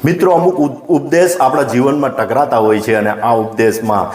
મિત્રો અમુક ઉપદેશ આપણા જીવનમાં ટકરાતા હોય છે અને આ ઉપદેશમાં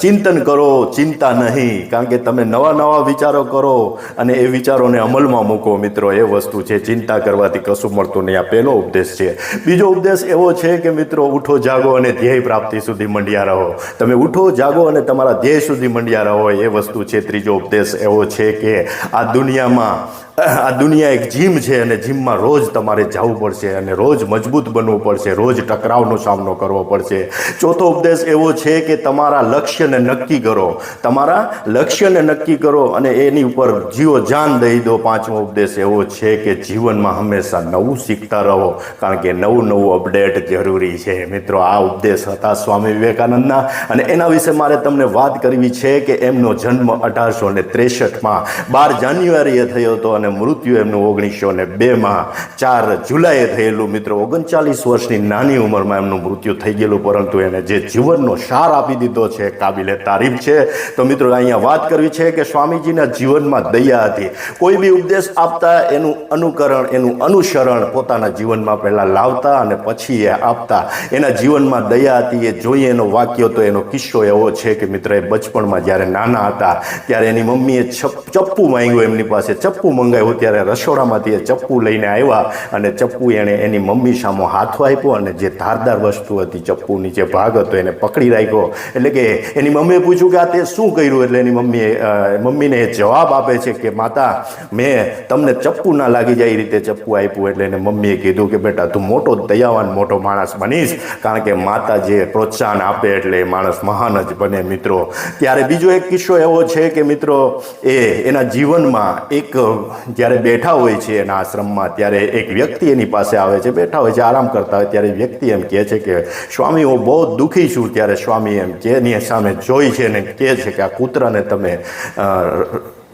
ચિંતન કરો, ચિંતા નહીં. કારણ કે તમે નવા નવા વિચારો કરો અને એ વિચારોને અમલમાં મૂકો મિત્રો. એ વસ્તુ છે, ચિંતા કરવાથી કશું મળતું નહીં. આ પહેલો ઉપદેશ છે. બીજો ઉપદેશ એવો છે કે મિત્રો, ઉઠો, જાગો અને ધ્યેય પ્રાપ્તિ સુધી મંડ્યા રહો. તમે ઉઠો, જાગો અને તમારા ધ્યેય સુધી મંડ્યા રહો. એ વસ્તુ છે. ત્રીજો ઉપદેશ એવો છે કે આ દુનિયામાં, આ દુનિયા એક જીમ છે અને જીમમાં રોજ તમારે જવું પડશે અને રોજ મજબૂત બનવું પડશે. રોજ ટકરાવનો સામનો કરવો પડશે. ચોથો ઉપદેશ એવો છે કે તમારા લક્ષ્યને નક્કી કરો. તમારા લક્ષ્યને નક્કી કરો અને એની ઉપર જીવો જાન દઈ દો. પાંચમો ઉપદેશ એવો છે કે જીવનમાં હંમેશા નવું શીખતા રહો. કારણ કે નવું નવું અપડેટ જરૂરી છે. મિત્રો, આ ઉપદેશ હતા સ્વામી વિવેકાનંદના. અને એના વિશે મારે તમને વાત કરવી છે કે એમનો જન્મ અઢારસો ને ત્રેસઠમાં બાર જાન્યુઆરીએ થયો હતો અને મૃત્યુ એમનું ઓગણીસો ને બેમાં ચાર જુલાઈએ થયેલું. મિત્રો, ઓગણચાલીસ વર્ષની નાની ઉંમરમાં એમનું મૃત્યુ થઈ ગયેલું, પરંતુ એને જે જીવનનો સાર આપી દીધો છે કાબિલે તારીફ છે. તો મિત્રો, અહીંયા વાત કરવી છે કે સ્વામીજીના જીવનમાં દયા હતી. કોઈ બી ઉપદેશ આપતા એનું અનુકરણ, એનું અનુસરણ પોતાના જીવનમાં પહેલાં લાવતા અને પછી એ આપતા. એના જીવનમાં દયા હતી, એ જોઈએ એનો વાક્ય તો એનો કિસ્સો એવો છે કે મિત્ર, એ બચપણમાં જ્યારે નાના હતા, ત્યારે એની મમ્મીએ ચપ્પુ માંગ્યું એમની પાસે. ચપ્પુ મંગાવ્યું ત્યારે રસોડામાંથી એ ચપ્પુ લઈને આવ્યા અને ચપ્પુ એણે એની મમ્મી સામો હાથો આપ્યો અને જે ધારદાર વસ્તુ હતી, ચપ્પુની જે ભાગ હતો, એને પકડી રાખ્યો. એટલે કે એની મમ્મીએ પૂછ્યું કે આ તે શું કર્યું? એટલે એની મમ્મીએ મમ્મીને એ જવાબ આપે છે કે, માતા, મેં તમને ચપ્પુ ના લાગી જાય એ રીતે ચપ્પુ આપ્યું. એટલે એને મમ્મીએ કીધું કે, બેટા, તું મોટો દયાવાન, મોટો માણસ બનીશ, કારણ કે માતા જે પ્રોત્સાહન આપે એટલે એ માણસ મહાન જ બને, મિત્રો. ત્યારે બીજો એક કિસ્સો એવો છે કે, મિત્રો, એ એના જીવનમાં એક, જ્યારે બેઠા હોય છે એના આશ્રમમાં, ત્યારે એક વ્યક્તિ એની પાસે આવે છે, બેઠા હોય છે, આરામ કરતા હોય, ત્યારે વ્યક્તિ એમ કહે છે કે, સ્વામી, હું બહુ દુઃખી છું. ત્યારે સ્વામી એમ કે, એની સામે જોઈ છે ને કહે છે કે આ કૂતરાને તમે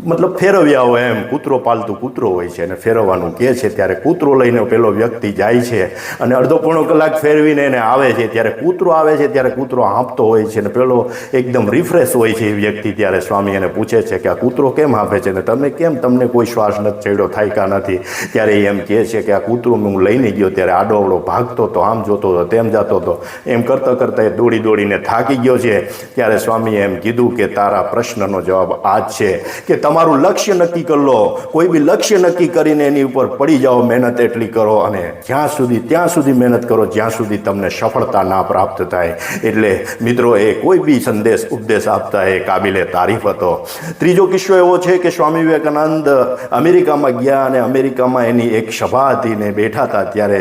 મતલબ ફેરવ્યા હોય એમ. કૂતરો પાલતું કૂતરો હોય છે અને ફેરવવાનું કહે છે, ત્યારે કૂતરો લઈને પેલો વ્યક્તિ જાય છે અને અડધો પોણો કલાક ફેરવીને એને આવે છે. ત્યારે કૂતરો આવે છે, ત્યારે કૂતરો હાંપતો હોય છે અને પેલો એકદમ રિફ્રેશ હોય છે એ વ્યક્તિ. ત્યારે સ્વામી એને પૂછે છે કે આ કૂતરો કેમ હાંપે છે ને તમે કેમ તમને કોઈ શ્વાસ નથી છેડ્યો, થાયકા નથી? ત્યારે એમ કહે છે કે આ કૂતરો હું લઈને ગયો, ત્યારે આડો અવડો ભાગતો હતો, આમ જોતો હતો, તેમ જતો હતો. એમ કરતાં કરતાં એ દોડી દોડીને થાકી ગયો છે. ત્યારે સ્વામીએ એમ કીધું કે તારા પ્રશ્નનો જવાબ આ જ છે કે તમારું લક્ષ્ય નક્કી કરી લો. કોઈ બી લક્ષ્ય નક્કી કરીને એની ઉપર પડી જાઓ, મહેનત એટલી કરો અને જ્યાં સુધી, ત્યાં સુધી મહેનત કરો, જ્યાં સુધી તમને સફળતા ના પ્રાપ્ત થાય. એટલે મિત્રો, એ કોઈ બી સંદેશ, ઉપદેશ આપતા એ કાબિલે તારીફ હતો. ત્રીજો કિસ્સો એવો છે કે સ્વામી વિવેકાનંદ અમેરિકામાં ગયા અને અમેરિકામાં એની એક સભા હતી ને બેઠા હતા ત્યારે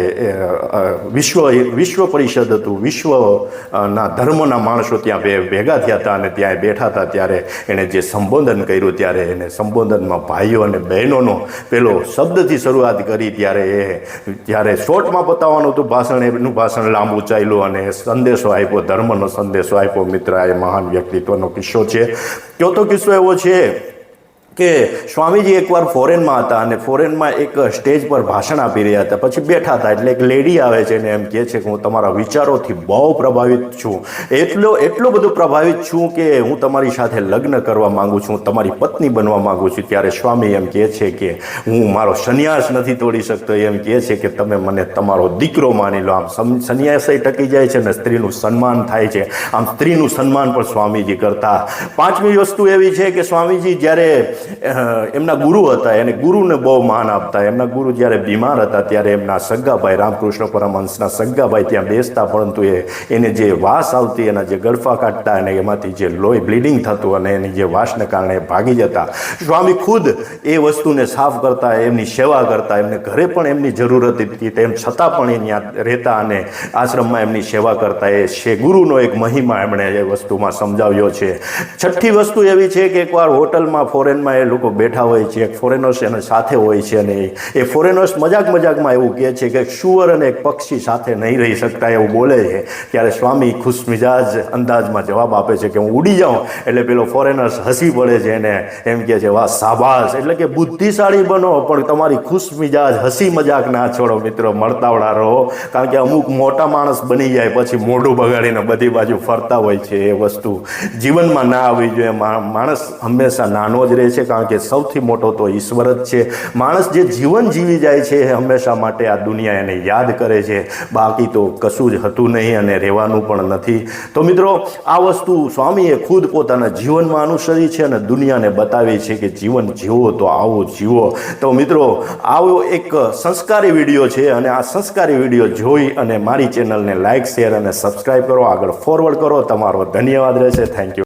વિશ્વ વિશ્વ પરિષદ હતું. વિશ્વના ધર્મના માણસો ત્યાં ભેગા થયા હતા અને ત્યાં બેઠા હતા ત્યારે એણે જે સંબોધન કર્યું ત્યારે એને સંબોધનમાં ભાઈઓ અને બહેનોનો પેલો શબ્દથી શરૂઆત કરી ત્યારે એ જ્યારે શોર્ટમાં બતાવવાનું હતું, ભાષણ, એનું ભાષણ લાંબુ ચાલ્યું અને સંદેશો આપ્યો, ધર્મનો સંદેશો આપ્યો. મિત્ર એ મહાન વ્યક્તિત્વનો કિસ્સો છે. ચોથો કિસ્સો એવો છે કે સ્વામીજી એકવાર ફોરેનમાં હતા અને ફોરેનમાં એક સ્ટેજ પર ભાષણ આપી રહ્યા હતા. પછી બેઠા હતા એટલે એક લેડી આવે છે ને એમ કહે છે કે હું તમારા વિચારોથી બહુ પ્રભાવિત છું. એટલો એટલો બધો પ્રભાવિત છું કે હું તમારી સાથે લગ્ન કરવા માગું છું તમારી પત્ની બનવા માગું છું. ત્યારે સ્વામી એમ કહે છે કે હું મારો સંન્યાસ નથી તોડી શકતો. એમ કહે છે કે તમે મને તમારો દીકરો માની લો. આમ સંન્યાસય ટકી જાય છે અને સ્ત્રીનું સન્માન થાય છે. આમ સ્ત્રીનું સન્માન પણ સ્વામીજી કરતા. પાંચમી વસ્તુ એવી છે કે સ્વામીજી જ્યારે એમના ગુરુ હતા. એને ગુરુને બહુ માન આપતા. એમના ગુરુ જ્યારે બીમાર હતા ત્યારે એમના સગ્ગાભાઈ રામકૃષ્ણ પરમહંસના સગ્ગાભાઈ ત્યાં બેસતા, પરંતુ એ, એને જે વાસ આવતી, એના જે ગળફા કાઢતા અને એમાંથી જે લોહી બ્લીડિંગ થતું અને એની જે વાસને કારણે ભાગી જતા. સ્વામી ખુદ એ વસ્તુને સાફ કરતા, એમની સેવા કરતા, એમને ઘરે પણ એમની જરૂરત હતી તેમ છતાં પણ એ ત્યાં રહેતા અને આશ્રમમાં એમની સેવા કરતા. એ છે ગુરુનો એક મહિમા એમણે એ વસ્તુમાં સમજાવ્યો છે. છઠ્ઠી વસ્તુ એવી છે કે એકવાર હોટલમાં ફોરેનમાં એ લોકો બેઠા હોય છે, એક ફોરેનર્સ એને સાથે હોય છે અને એ ફોરેનર્સ મજાક મજાકમાં એવું કહે છે કે શુઅર અને એક પક્ષી સાથે નહીં રહી શકતા એવું બોલે છે. ત્યારે સ્વામી ખુશમિજાજ અંદાજમાં જવાબ આપે છે કે હું ઉડી જાઉં, એટલે પેલો ફોરેનર્સ હસી પડે છે એને એમ કહે છે, વાહ સાબાસ એટલે કે બુદ્ધિશાળી બનો, પણ તમારી ખુશમિજાજ હસી મજાક ના છોડો મિત્રો, મળતાવડા રહો. કારણ કે અમુક મોટા માણસ બની જાય, પછી મોઢું બગાડીને બધી બાજુ ફરતા હોય છે એ વસ્તુ. જીવનમાં ના આવવી જોઈએ માણસ હંમેશા નાનો જ રહે છે કારણ કે સૌથી મોટો તો ઈશ્વર જ છે. માણસ જે જીવન જીવી જાય છે હંમેશા માટે આ દુનિયા એને યાદ કરે છે. બાકી તો કશું જ હતું નહીં અને રહેવાનું પણ નથી. તો મિત્રો, આ વસ્તુ સ્વામીએ ખુદ પોતાના જીવનમાં અનુસરી છે અને દુનિયાને બતાવી છે કે જીવન જીવો તો આવો જીવો. તો મિત્રો, આવો એક સંસ્કારી વીડિયો છે અને આ સંસ્કારી વીડિયો જોઈ અને મારી ચેનલને લાઇક શેર અને સબસ્ક્રાઈબ કરો. આગળ ફોરવર્ડ કરો. તમારો ધન્યવાદ રહેશે. Thank you